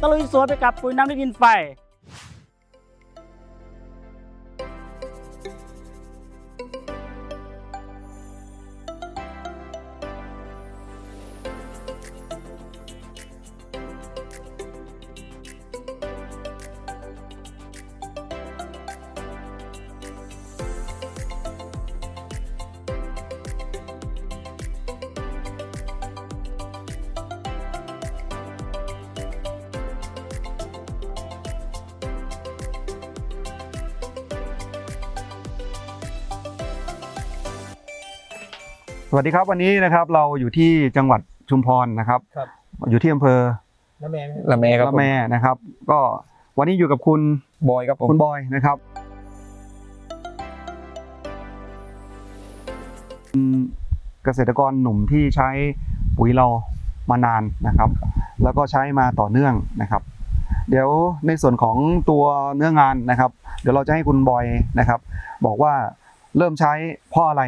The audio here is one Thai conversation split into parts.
ตะลุยสวนไปกับปุ๋ยน้ำดินไฟ สวัสดีครับวันนี้นะครับเราอยู่ที่จังหวัดชุมพรนะครับ ครับอยู่ที่อำเภอน้ำแม่ไหมละแมครับละแมนะครับ ก็วันนี้อยู่กับคุณบอยครับผมคุณบอยนะครับอืมเกษตรกรหนุ่มที่ใช้ปุ๋ยเรามานานนะครับ แล้วก็ใช้มาต่อเนื่องนะครับ เดี๋ยวในส่วนของตัวเนื้องานนะครับ เดี๋ยวเราจะให้คุณบอยนะครับ บอกว่า เริ่มใช้เพราะอะไร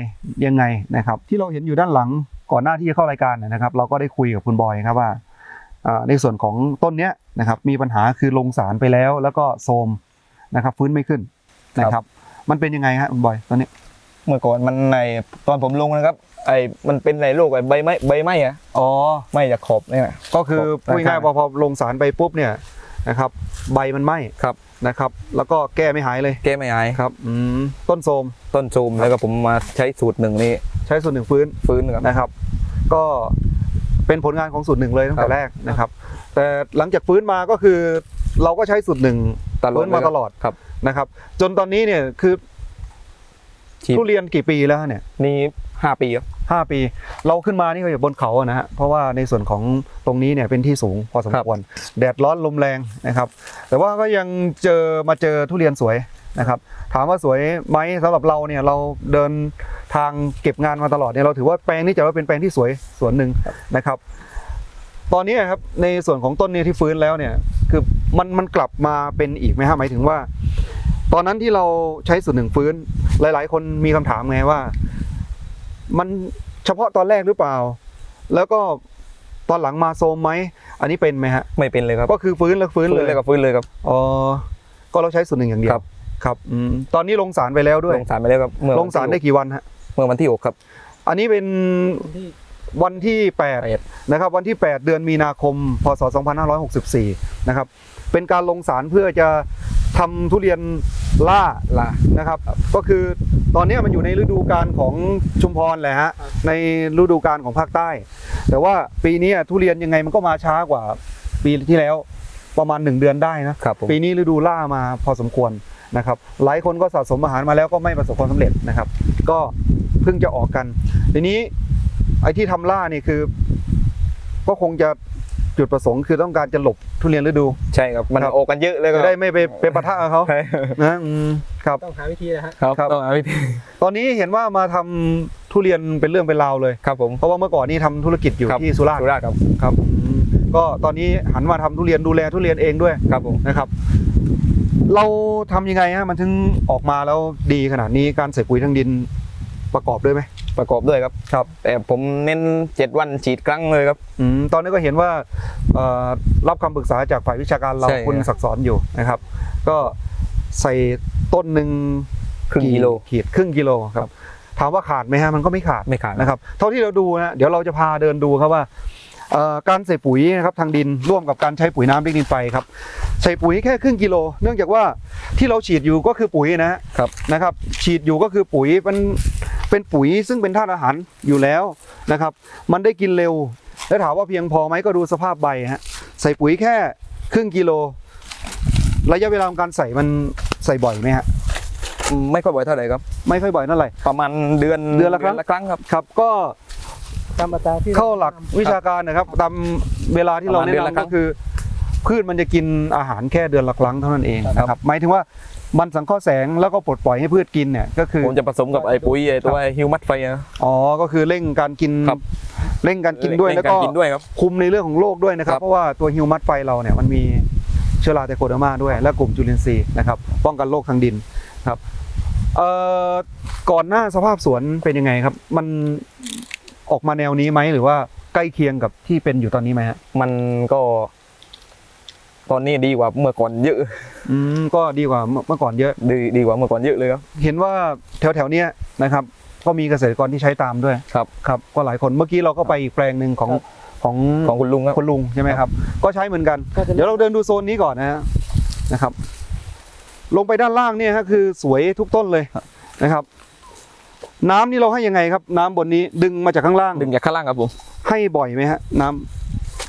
ยังไงนะครับ ที่เราเห็นอยู่ด้านหลังก่อนหน้าที่จะเข้ารายการนะครับ เราก็ได้คุยกับคุณบอยครับว่าอ่าในส่วนของต้นเนี้ยนะครับมีปัญหาคือลงสารไปแล้ว แล้วก็โทรมนะครับฟื้นไม่ขึ้นนะครับ มันเป็นยังไงฮะคุณบอยตอนนี้เมื่อก่อนมันในตอนผมลงนะครับ ไอ้มันเป็นในโรคไอ้ใบไม้ใบไม้อะอ๋อไหม้จากขอบเนี่ยนะก็คือครับพูดง่ายๆพอพอลงสารไปปุ๊บเนี่ยนะครับใบมันไหม้ครับนะครับ แล้วก็แก้ไม่หายเลย แก้ไม่หายครับอืมต้นโทรม ต้นซูมแล้วก็ผมมาใช้สูตรหนึ่งนี่ใช้ส่วนหนึ่งฟื้นฟื้นครับ นะครับ ก็เป็นผลงานของสูตรหนึ่งเลยตั้งครัแต่บแรกนะครับ แต่หลังจากฟื้นมาก็คือ เราก็ใช้สูตรหนึ่งตลอดฟื้นมาเลยครับตลอดครับนะครับ จนตอนนี้เนี่ยคือฉีดทุเรียนกี่ปีแล้วเนี่ยนี่ ห้าปีครับ ห้าปี เราขึ้นมานี่ก็อยู่บนเขาอะนะฮะเพราะว่าในส่วนของตรงนี้เนี่ยเป็นที่สูงพอสมควร แดดร้อนลมแรงนะครับ แต่ว่าก็ยังเจอมาเจอทุเรียนสวยนะครับถามว่าสวยไหมสำหรับเราเนี่ยเราเดินทางเก็บงานมาตลอดเนี่ยเราถือว่าแปลงนี้จะว่าเป็นแปลงที่สวยสวนหนึ่งนะครับ ตอนนี้ครับในส่วนของต้นเนี่ยที่ฟื้นแล้วเนี่ยคือมันมันกลับมาเป็นอีกไหมฮะหมายถึงว่า ตอนนั้นที่เราใช้ส่วนหนึ่งฟื้นหลาย ๆ คนมีคำถามไงว่า มันเฉพาะตอนแรกหรือเปล่า แล้วก็ตอนหลังมาโซมไหมอันนี้เป็นไหมฮะไม่เป็นเลยครับก็คือฟื้นแล้วฟื้นเลยเลยกับฟื้นเลยครับอ๋อก็เราใช้ส่วนหนึ่งอย่างเดียวครับครับอืมตอนนี้ลงสารไปแล้วด้วยลงสารไปแล้วครับเมื่อลงสารได้กี่วันฮะเมื่อวันที่หกครับ อันนี้เป็นที่วันที่แปด8นะครับวันที่8เดือนมีนาคม พศ 2564 นะครับเป็นการลงสารเพื่อจะ ทำทุเรียนล่าลานะครับ ก็คือตอนนี้มันอยู่ในฤดูกาลของชุมพรแหละฮะในฤดูกาลของภาคใต้ แต่ว่าปีนี้ทุเรียนยังไงมันก็มาช้ากว่าปีที่แล้วประมาณ 1 เดือนได้นะครับผมปีนี้ฤดูล่ามาพอสมควรนะครับ หลายคนก็สะสมอาหารมาแล้วก็ไม่ประสบความสำเร็จนะครับ ก็เพิ่งจะออกกัน ทีนี้ไอ้ที่ทำล่านี่คือ ก็คงจะ จุดประสงค์คือต้องการจะหลบทุเรียนฤดู ใช่ครับมันครับออกกันเยอะเลยครัจะบได้ไม่ไปไปปะทะกับเขาใช่นะอืมครับ ต้องหาวิธีนะฮะครับครับ ต้องหาวิธีตอนนี้เห็นว่ามาทำทุเรียนเป็นเรื่องเป็นราวเลย ครับผม เพราะว่าเมื่อก่อนนี่ทำธุรกิจอยู่ครับ ที่สุราษฎสุร์ราษฎร์ครับครับอืมก็ตอนนี้หันมาทำทุเรียนดูแลทุเรียนเองด้วยครับผม นะครับ เราทำยังไงฮะมันถึงออกมาแล้วดีขนาดนี้การใส่ปุ๋ยทางดิน ประกอบด้วยไหมประกอบด้วยครับครับ แต่ผมเน้นเจ็ดวันฉีดครั้งเลยครับ อืมตอนนี้ก็เห็นว่าเอ่อรับคำปรึกษาจากฝ่ายวิชาการเราใช่คุณครับศักดิ์สอนอยู่นะครับ ก็ใส่ต้นหนึ่งครึ่งกิโลขีดครึ่งกิโลครับถามว่าขาดไหมฮะมันก็ไม่ขาด ไม่ขาด นะครับเท่าที่เราดูนะเดี๋ยวเราจะพาเดินดูครับว่าเอ่อการใส่ปุ๋ยนะครับทางดินร่วมกับการใช้ปุ๋ยน้ำเล็กดินไฟครับใส่ปุ๋ยแค่ครึ่งกิโล เนื่องจากว่าที่เราฉีดอยู่ก็คือปุ๋ยนะฮะครับ นะครับ ฉีดอยู่ก็คือปุ๋ยมัน เป็นปุ๋ยซึ่งเป็นธาตุอาหารอยู่แล้วนะครับ มันได้กินเร็ว แล้วถามว่าเพียงพอไหมก็ดูสภาพใบฮะใส่ปุ๋ยแค่ครึ่งกิโล ระยะเวลาของการใส่มันใส่บ่อยไหมฮะไม่ค่อยบ่อยเท่าไหร่ครับ ไม่ค่อยบ่อยเท่าไหร่ประมาณเดือนเดือนละครั้งละครั้งครับครับ ก็ตามอัตราที่เข้าหลักวิชาการนะครับ ตามเวลาที่เราประมาณแนะเดือนละครั้นำงก็คือ พืชมันจะกินอาหารแค่เดือนละครั้งเท่านั้นเองนะครับหมายถึงว่ามันสังเคราะห์แสงแล้วก็ปลดปล่อยให้พืชกินเนี่ยก็คือผมจะผสมกับไอ้ปุ๋ยไอ้ตัวฮิวมัสไฟนะอ๋อก็คือเร่งการกินครับเร่งการกินด้วยเร่แล้วงาก็รกินด้วยครับคุมในเรื่องของโรคด้วยนะครับครับเพราะว่าตัวฮิวมัสไฟเราเนี่ยมันมีเชื้อราไตโคเดอร์มาด้วย และกลุ่มจุลินทรีย์นะครับป้องกันโรคทางดินครับเอ่อก่อนหน้าสภาพสวนเป็นยังไงครับ มันออกมาแนวนี้ไหมหรือว่าใกล้เคียงกับที่เป็นอยู่ตอนนี้ไหมฮะมันก็ ตอนนี้ดีกว่าเมื่อก่อนเยอะ อืมก็ดีกว่าเมื่อเมื่อก่อนเยอะ ดีดีกว่าเมื่อก่อนเยอะเลยครับ เห็นว่าแถวแถวๆเนี้ยนะครับ ก็มีเกษตรกรที่ใช้ตามด้วยครับครับก็หลายคนเมื่อกี้เราก็ไปอีกแปลงหนึ่งของของของคุณลุงครับคุณลุงใช่ไหมครับ ก็ใช้เหมือนกันก็จะเดี๋ยวเราเดินดูโซนนี้ก่อนนะฮะนะครับ ลงไปด้านล่างเนี่ยฮะคือสวยทุกต้นเลยนะครับ น้ำนี่เราให้ยังไงครับ น้ำบนนี้ดึงมาจากข้างล่าง ดึงจากข้างล่างครับผมให้บ่อยไหมฮะน้ำ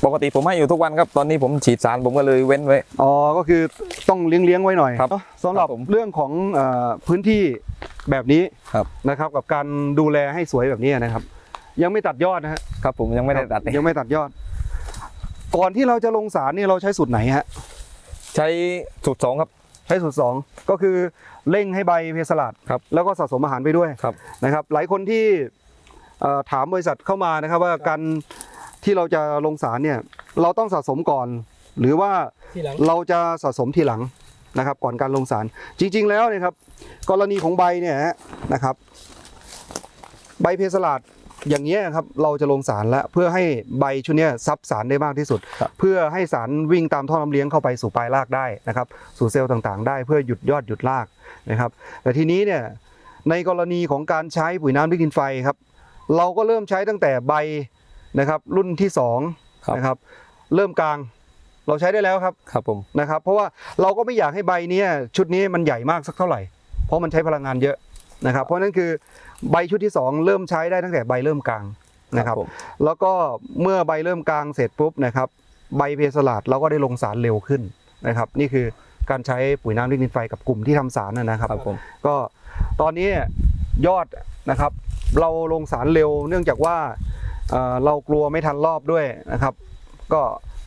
ปกติผมให้อยู่ทุกวันครับตอนนี้ผมฉีดสารผมก็เลยเว้นไว้ อ๋อ ก็คือต้องเลี้ยงเลี้ยงๆไว้หน่อยครับเนอะสำหรับครับผมเรื่องของเอ่อพื้นที่แบบนี้ครับนะครับ กับการดูแลให้สวยแบบนี้นะครับ ยังไม่ตัดยอดนะฮะครับผมยังไม่ได้ตัดเลยยังไม่ตัดยอด ก่อนที่เราจะลงสารนี่เราใช้สูตรไหนฮะใช้สูตรสองครับใช้สูตรสองก็คือเร่งให้ใบเพสลัดครับแล้วก็สะสมอาหารไปด้วยครับนะครับ หลายคนที่เอ่อถามบริษัทเข้ามานะครับว่าการ ที่เราจะลงสารเนี่ยเราต้องสะสมก่อน หรือว่าทีหลังเราจะสะสมทีหลังนะครับ ก่อนการลงสารจริง ๆ แล้วเนะครับ กรณีของใบเนี่ยฮะนะครับ ใบเพสลัดอย่างเงี้ยครับเราจะลงสารแล้วเพื่อให้ใบชุดเนี้ยซับสารได้มากที่สุดครับเพื่อให้สารวิ่งตามท่อน้ำเลี้ยงเข้าไปสู่ปลายรากได้นะครับ สู่เซลล์ต่างๆ ได้เพื่อหยุดยอดหยุดรากนะครับ แต่ทีนี้เนี่ยในกรณีของการใช้ปุ๋ยน้ำด้วยดินไฟครับ เราก็เริ่มใช้ตั้งแต่ใบ นะครับ รุ่นที่สองครับนะครับ เริ่มกลางเราใช้ได้แล้วครับครับผมนะครับ เพราะว่าเราก็ไม่อยากให้ใบเนี้ยชุดนี้มันใหญ่มากสักเท่าไหร่ เพราะมันใช้พลังงานเยอะนะครับ เพราะฉะนั้นคือใบชุดที่สองเริ่มใช้ได้ตั้งแต่ใบเริ่มกลางนะครับผมแล้วก็เมื่อใบเริ่มกลางเสร็จปุ๊บนะครับ ใบเพสลัดเราก็ได้ลงสารเร็วขึ้นนะครับ นี่คือการใช้ปุ๋ยน้ำลิกนินไฟกับกลุ่มที่ทำสารนะนะครับครับผมก็ตอนนี้ยอดนะครับ เราลงสารเร็วเนื่องจากว่า เอ่อเรากลัวไม่ทันรอบด้วยนะครับ ก็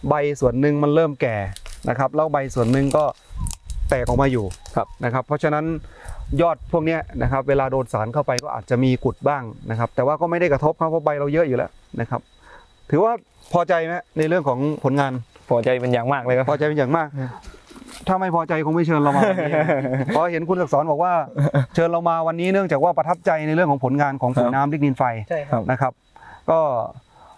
ใบส่วนหนึ่งมันเริ่มแก่นะครับแล้วใบส่วนหนึ่งก็แตกออกมาอยู่ครับนะครับ เพราะฉะนั้นยอดพวกเนี้ยนะครับ เวลาโดนสารเข้าไปก็อาจจะมีกุดบ้างนะครับ แต่ว่าก็ไม่ได้กระทบครับเพราะใบเราเยอะอยู่แล้วนะครับ ถือว่าพอใจไหมในเรื่องของผลงานพอใจเป็นอย่างมากเลยครับพอใจเป็นอย่างมาก ถ้าไม่พอใจคงไม่เชิญเรามาวันนี้เพราะเห็นคุณศักดิ์สอนบอกว่า เชิญเรามาวันนี้เนื่องจากว่าประทับใจในเรื่องของผลงานของปุ๋ยน้ำลิกนินไฟใช่ครับนะครับ ก็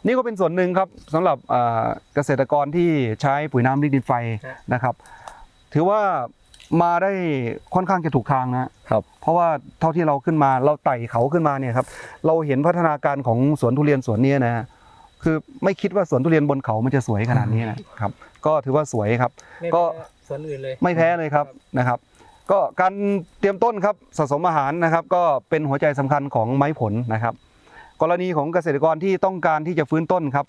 นี่ก็เป็นส่วนหนึ่งครับสำหรับอ่าเกษตรกรที่ใช้ปุ๋ยน้ำลิกนินไฟครับนะครับ ถือว่ามาได้ค่อนข้างจะถูกทางนะครับ เพราะว่าเท่าที่เราขึ้นมาเราไต่เขาขึ้นมาเนี่ยครับเราเห็นพัฒนาการของสวนทุเรียนสวนนี้นะฮะคือไม่คิดว่าสวนทุเรียนบนเขามันจะสวยขนาดนี้นะครับ ก็ถือว่าสวยครับไม่ก็แพ้ส่วนอื่นเลยไม่แพ้เลยครับนะครับ ก็การเตรียมต้นครับสะสมอาหารนะครับ ก็เป็นหัวใจสำคัญของไม้ผลนะครับ กรณีของเกษตรกรที่ต้องการที่จะฟื้นต้นครับ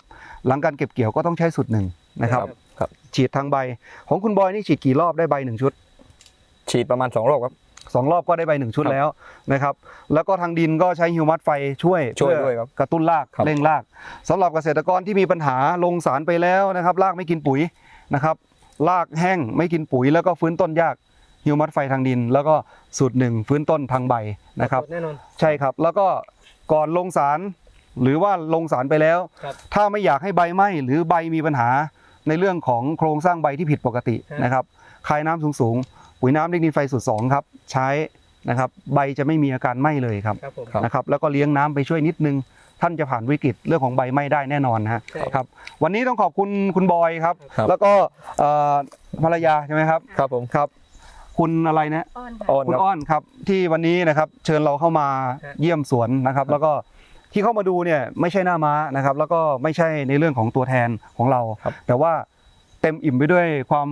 หลังการเก็บเกี่ยวก็ต้องใช้สูตรหนึ่งนะครับครับครับฉีดทางใบ ของคุณบอยนี่ฉีดกี่รอบได้ใบหนึ่งชุด ฉีดประมาณสองรอบครับ สองรอบก็ได้ใบหนึ่งชุดครับแล้วนะครับ แล้วก็ทางดินก็ใช้ฮิวมัสไฟช่วยช่วยเพื่อด้วยครับกระตุ้นรากครับ เร่งรากสำหรับเกษตรกรที่มีปัญหาลงสารไปแล้วนะครับรากไม่กินปุ๋ยนะครับรากแห้งไม่กินปุ๋ย แล้วก็ฟื้นต้นยากฮิวมัสไฟทางดิน แล้วก็สูตรหนึ่งฟื้นต้นทางใบนะครับ แน่นอน ใช่ครับ แล้วก็ ก่อนลงสารหรือว่าลงสารไปแล้ว ครับถ้าไม่อยากให้ใบไหม้หรือใบมีปัญหาในเรื่องของโครงสร้างใบที่ผิดปกติครับ นะครับคายน้ำสูงๆปุ๋ยน้ำดิกนินไฟสูตรสองครับ ใช้นะครับใบจะไม่มีอาการไหม้เลยครับครับผมครับนะครับแล้วก็เลี้ยงน้ำไปช่วยนิดนึง ท่านจะผ่านวิกฤตเรื่องของใบไหม้ได้แน่นอนนะฮะใช่ครับวันนี้ต้องขอบคุณคุณบอยครับ ครับ แล้วก็เอ่อภรรยาใช่ไหมครับ ครับผม ครับ คุณอะไรนะอ้อนค่ะโอนคุณครับอ้อนครับที่วันนี้นะครับเชิญเราเข้ามาฮะ เยี่ยมสวนนะครับ แล้วก็ที่เข้ามาดูเนี่ยไม่ใช่หน้าม้านะครับ แล้วก็ไม่ใช่ในเรื่องของตัวแทนของเรา ครับ แต่ว่าเต็มอิ่มไปด้วยความ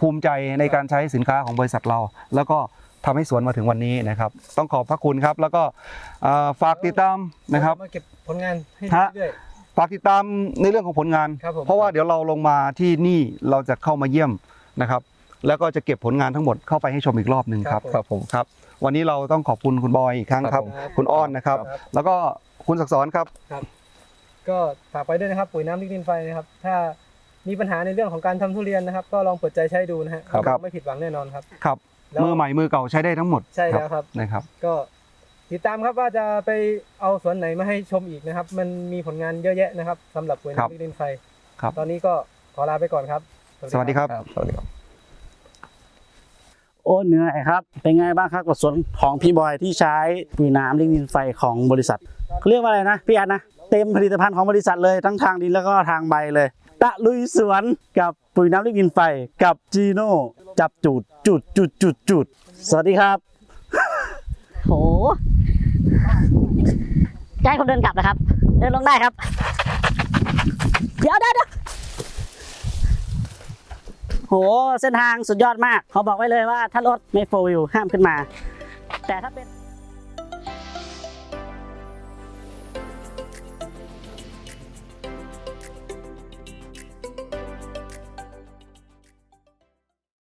ภูมิใจในการใช้สินค้าของบริษัทเรา แล้วก็ทำให้สวนมาถึงวันนี้นะครับ ต้องขอบพระคุณครับ แล้วก็เอ่อฝากติดตามนะครับ มาเก็บผลงานให้ฮะ เรื่อย ฝากติดตามในเรื่องของผลงาน ครับผม เพราะว่าเดี๋ยวเราลงมาที่นี่เราจะเข้ามาเยี่ยมนะครับ แล้วก็จะเก็บผลงานทั้งหมดเข้าไปให้ชมอีกรอบหนึ่งครับครับผมครับ วันนี้เราต้องขอบคุณคุณบอยอีกครั้งครับครับคุณอ้อนนะครับครับ แล้วก็คุณศักดิ์สอนครับๆก็ฝากไปด้วยนะครับ ปุ๋ยน้ำลิกดินไฟนะครับ ถ้ามีปัญหาในเรื่องของการทำทุเรียนนะครับ ก็ลองเปิดใจใช้ดูนะฮะครับไม่ผิดหวังแน่นอนครับครับแล้วมือใหม่มือเก่าใช้ได้ทั้งหมดใช่แล้วครับนะครับ ก็ติดตามครับว่าจะไปเอาสวนไหนมาให้ชมอีกนะครับ มันมีผลงานเยอะแยะนะครับสำหรับปุ๋ยครับน้ำลิกดินไฟครับ ตอนนี้ก็ขอลาไปก่อนครับ สวัสดีครับครับสวัสดีครับ โอ้เหนื่อยครับ เป็นไงบ้างครับกับสวนของพี่บอยที่ใช้ปุ๋ยน้ำลิงดินไฟของบริษัทเขาเรียกว่าอะไรนะพี่อันนะเต็มผลิตภัณฑ์ของบริษัทเลยทั้งทางดินแล้วก็ทางใบเลย ตะลุยสวนกับปุ๋ยน้ำลิกดินไฟกับจีโน่จับจุดจุดจุดจุดจุดสวัสดีครับโหจะให้ผมเดินกลับนะครับ เดินลงได้ครับ เดี๋ยวเดี๋ยวเดี๋ยว โห เส้นทางสุดยอดมาก เขาบอกไว้เลยว่าถ้ารถไม่โฟวิวห้ามขึ้นมา แต่ถ้าเป็น